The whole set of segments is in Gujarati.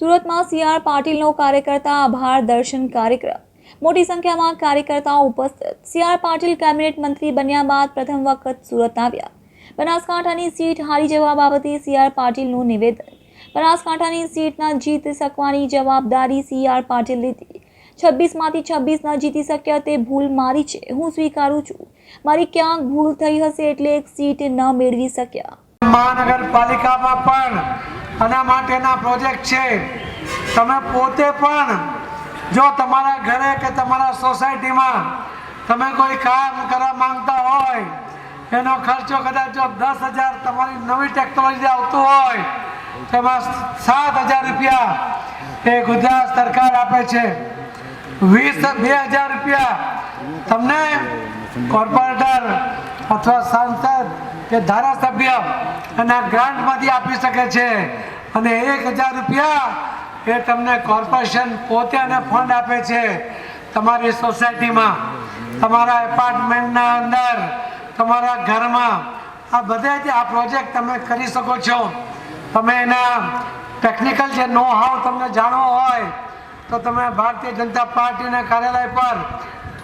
સુરતમાં સી આર પાટીલનો કાર્યકર્તા આભાર દર્શન કાર્યક્રમ. મોટી સંખ્યામાં કાર્યકર્તાઓ ઉપસ્થિત. સી આર પાટીલ કેબિનેટ મંત્રી બન્યા બાદ પ્રથમ વખત સુરત આવ્યા. બનાસકાંઠાની સીટ હારી જવા બાબતે સી આર પાટીલનું નિવેદન. બનાસકાંઠાની સીટના જીતી શકવાની જવાબદારી સી આર પાટીલ લીધી. છવ્વીસમાંથી છવ્વીસ ન જીતી શક્યા તે ભૂલ મારી છે, હું સ્વીકારું છું. મારી ક્યાંક ભૂલ થઈ હશે એટલે એક સીટ ન મેળવી શક્યા. મહાનગરપાલિકામાં પણ આના માટેના પ્રોજેક્ટ છે. તમે પોતે પણ જો તમારા ઘરે કે તમારા સોસાયટીમાં તમે કોઈ કામ કરવા માંગતા હોય, એનો ખર્ચો કદાચ જો દસ હજાર તમારી નવી ટેકનોલોજી આવતું હોય, તેમાં સાત હજાર રૂપિયા એ ગુજરાત સરકાર આપે છે. વીસ, બે હજાર રૂપિયા તમને કોર્પોરેટર અથવા સાંસદ કે ધારાસભ્ય એના ગ્રાન્ટમાંથી આપી શકે છે. અને એક હજાર રૂપિયા એ તમને કોર્પોરેશન પોતે અને ફંડ આપે છે. તમારી સોસાયટીમાં, તમારા એપાર્ટમેન્ટના અંદર, તમારા ઘરમાં. આ બધે જ આ પ્રોજેક્ટ તમે કરી શકો છો. તમે એના ટેકનિકલ જે નો હાવ તમને જાણવો હોય, તો તમે ભારતીય જનતા પાર્ટીના કાર્યાલય પર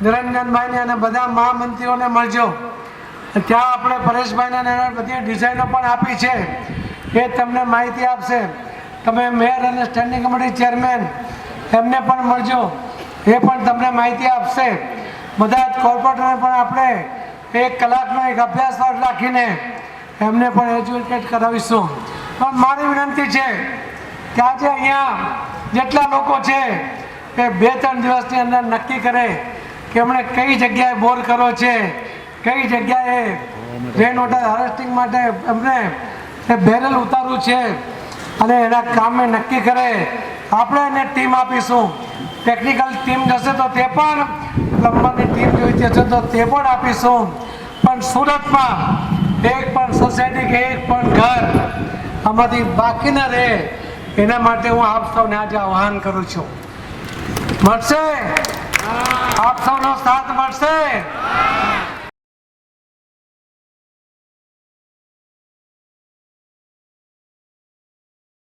નિરંજનભાઈને અને બધા મહામંત્રીઓને મળજો. ત્યાં આપણે પરેશભાઈને એને બધી ડિઝાઇનો પણ આપી છે. એ તમને માહિતી આપશે. તમે મેયર અને સ્ટેન્ડિંગ કમિટી ચેરમેન એમને પણ મળજો. એ પણ તમને માહિતી આપશે. બધા જ કોર્પોરેટરને પણ આપણે એક કલાકનો એક અભ્યાસ રાખીને એમને પણ એજ્યુકેટ કરાવીશું. પણ મારી વિનંતી છે કે આજે અહીંયા જેટલા લોકો છે, એ બે ત્રણ દિવસની અંદર નક્કી કરે કે એમણે કઈ જગ્યાએ બોર કરો છે કઈ જગ્યાએ રેન વોટર હાર્વેસ્ટિંગ માટે એમને બેરલ ઉતારવું છે અને એના કામે નક્કી કરે. આપણે એને ટીમ આપીશું. ટેકનિકલ ટીમ જશે તો તે પણ પ્લમ્બરની ટીમ જોઈતી હશે તો તે પણ આપીશું. પણ સુરતમાં એક પણ સોસાયટી કે એક પણ ઘર આમાંથી બાકી ન રહે. એના માટે હું આપ સૌને આજે આહ્વાન કરું છું. મળશે? આપ સૌનો સાથ મળશે?